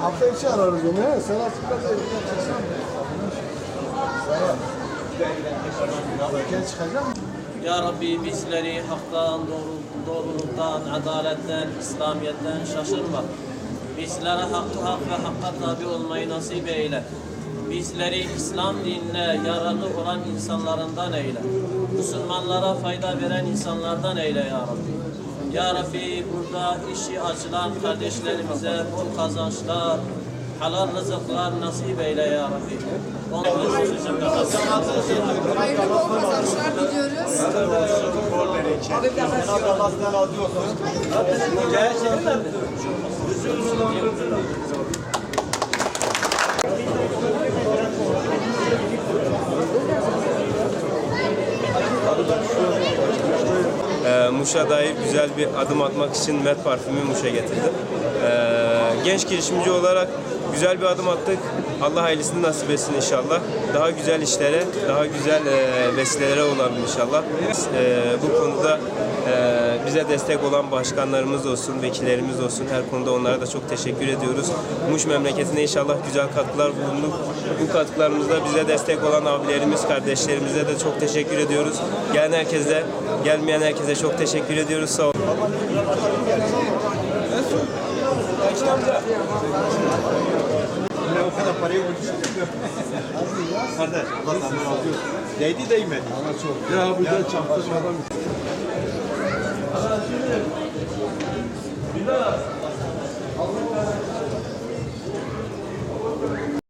Hafta içi ararız onu. Sen artık biraz evden çıksan. Erken çıkacak? Ya Rabbi bizleri haktan, doğru, doğruluktan, adaletten, İslamiyet'ten şaşırma. Bizlere hakkı hak ve hakka tabi olmayı nasip eyle. Bizleri İslam dinine yararlı olan insanlarından eyle. Müslümanlara fayda veren insanlardan eyle Ya Rabbi. Ya Rabbi burada işi açılan kardeşlerimize bol kazançlar, halal rızıklar nasip eyle Ya Rabbi. Hayırlı bol kazançlar diliyoruz. Ee, Muş'a dair güzel bir adım atmak için Met parfümü Muş'a getirdim. Ee, genç girişimci olarak güzel bir adım attık. Allah hayırlısını nasip etsin inşallah. Daha güzel işlere, daha güzel e, vesilelere olalım inşallah. Ee, bu konuda bize destek olan başkanlarımız olsun, vekillerimiz olsun her konuda onlara da çok teşekkür ediyoruz. Muş memleketine inşallah güzel katkılar bulunduk. Bu katkılarımızda bize destek olan abilerimiz, kardeşlerimize de çok teşekkür ediyoruz. Gelen herkese, gelmeyen herkese çok teşekkür ediyoruz. Sağ olun. o kadar parayı ucuz Kardeş, Allah senden razı olsun. Değdi değmedi. Ya bu da